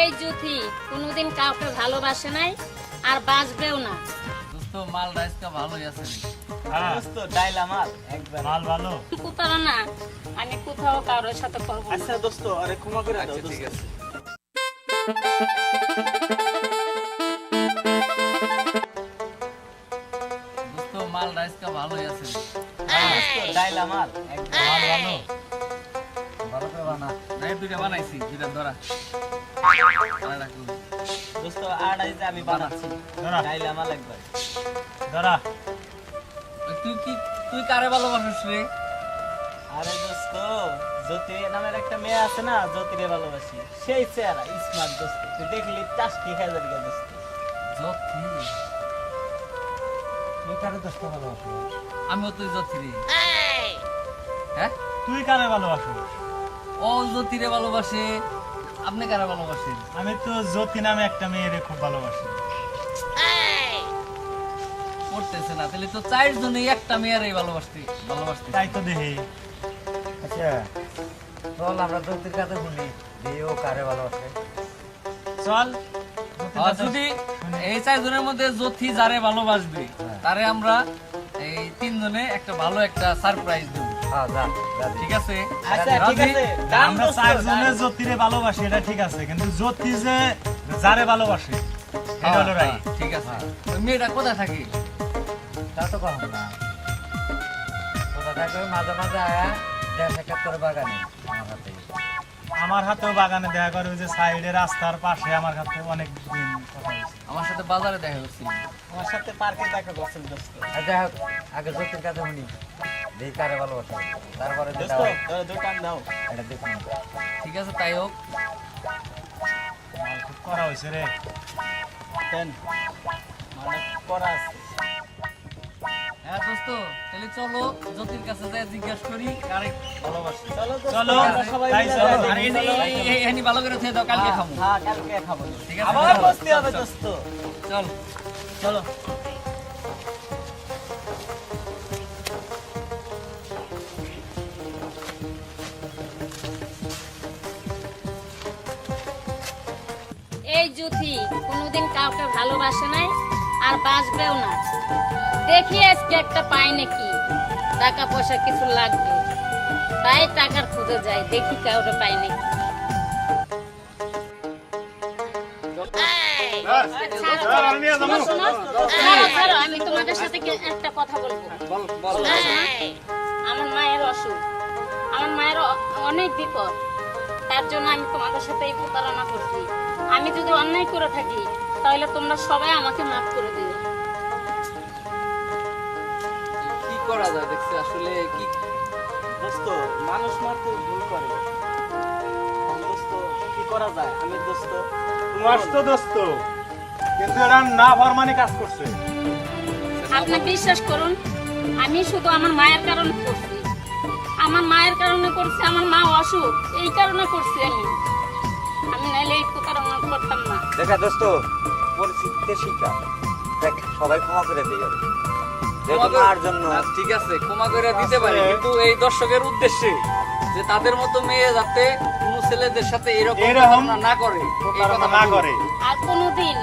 এই জুথি কোনোদিন কাউকে ভালোবাসে নাই আর বাসবেও না। দোস্ত মাল রাইসকা ভালোই আছে। হ্যাঁ। দোস্ত ডাইল আমার একবার। মাল ভালো। না আমি কোথাও কারোর সাথে করব না। আচ্ছা দোস্ত আরে ক্ষমা করে দাও দোস্ত। ঠিক আছে। দোস্ত মাল রাইসকা ভালোই আছে। দোস্ত ডাইল আমার একবার। মাল ভালো। ভালো করে বানা। নাই দুইটা বানাইছি দুইটা ধরা। দোস্ত আমি বানাচ্ছি ধরা আমার একবার ধরা তুই কি তুই কারে ভালোবাসিস? রে আরে দোস্ত জ্যোতি নামের একটা মেয়ে আছে না জ্যোতিরে ভালোবাসি সেই চেহারা স্মার্ট দোস্ত তুই দেখলি চাষটি খেয়ে যাবি দোস্ত যথি তুই কারে ভালোবাসো আমিও তুই যথি রে হ্যাঁ তুই কারে ভালোবাসো ও জ্যোতিরে ভালোবাসে। আপনি কারে ভালোবাসেন? আমি তো জ্যোতি নামে একটা মেয়েরে খুব ভালোবাসি। পড়তেছে না তাহলে তো চার জনেই একটা মেয়েরই ভালোবাসতে ভালোবাসতে তাই তো দেখি। আচ্ছা চল আমরা জ্যোতির কাছে শুনি যে ও কারে ভালোবাসে। চল। যদি এই চার জনের মধ্যে জ্যোতি যারে ভালোবাসবে তারে আমরা এই তিনজনে একটা ভালো একটা সারপ্রাইজ দেব। হ্যাঁ ঠিক আছে। আমরা চারজনে জ্যোতিরে ভালোবাসি এটা ঠিক আছে কিন্তু জ্যোতি যে যারে ভালোবাসে এটা হলো রাই ঠিক আছে। ওই মেয়েটা কোথায় থাকে? তা তো কম না। কোথা থাকে? মাঝে মাঝে আয়া দেখা করে বাগানে আমার হাতে। আমার হাতেও বাগানে দেখা করে ওই যে সাইডে রাস্তার পাশে আমার হাতে অনেক দিন আমার সাথে বাজারে দেখা হচ্ছিল আমার সাথে পার্কে দেখা করছিল যাই হোক আগে জ্যোতির কাছে শুনি। যে কারে ভালোবাসে। তারপরে যেটা হয়, তোরা দোকান দাও। এটা দেখুন ঠিক আছে তাই হোক। মাল খুব করা হয়েছে রে। দেন মানে করা আছে। হ্যাঁ দোস্ত তাহলে চলো জ্যোতির কাছে যাই জিজ্ঞেস করি কারে ভালোবাসে। চলো চলো, সবাই চলো। আর এই- এই- এখানে ভালো করে থুয়ে দাও কালকে খাব। হ্যাঁ কালকে খাব। ঠিক আছে আবার বসতে হবে দোস্ত। চল। চলো। এই জুথি কোনোদিন কাউকে ভালোবাসে নাই আর বাঁচবেও না। দেখি আজকে একটা পাই নাকি। টাকা পয়সা কিছু লাগবে। তাই টাকার খুঁজে যাই দেখি কাউকে পাই নাকি। আমি তোমাদের সাথে একটা কথা বলব। বল বল। আমার মায়ের অসুখ। আমার মায়ের অনেক বিপদ। তার জন্য আমি তোমাদের সাথে এই প্রতারণা করছি। আমি যদি অন্যায় করে থাকি তাহলে তোমরা সবাই আমাকে মাফ করে দিও। কি করা যায়? দেখছি আসলে কি দোস্ত মানুষ মাত্র ভুল করে। দোস্ত কি করা যায়? আমি দোস্ত তোমার তো দোস্ত। কিন্তু এরা না ফরমানি কাজ করছে। আপনি বিশ্বাস করুন আমি শুধু আমার মায়ের কারণে করছি। আমার মায়ের কারণে করছি আমার মা অসুখ এই কারণে করছি আমি। আমি নাইলে এই প্রতারণা করতাম না। দেখা দোস্ত পরিস্থিতিতে শিক্ষা। দেখ সবাই ক্ষমা করে দিয়ে যাবে আচ্ছা, ঠিক আছে ক্ষমা করে দিতে পারি কিন্তু এই দর্শকের উদ্দেশ্যে যে তাদের মতো মেয়ে যাতে কোনো ছেলেদের সাথে এরকম না করে না করে। আর কোনোদিন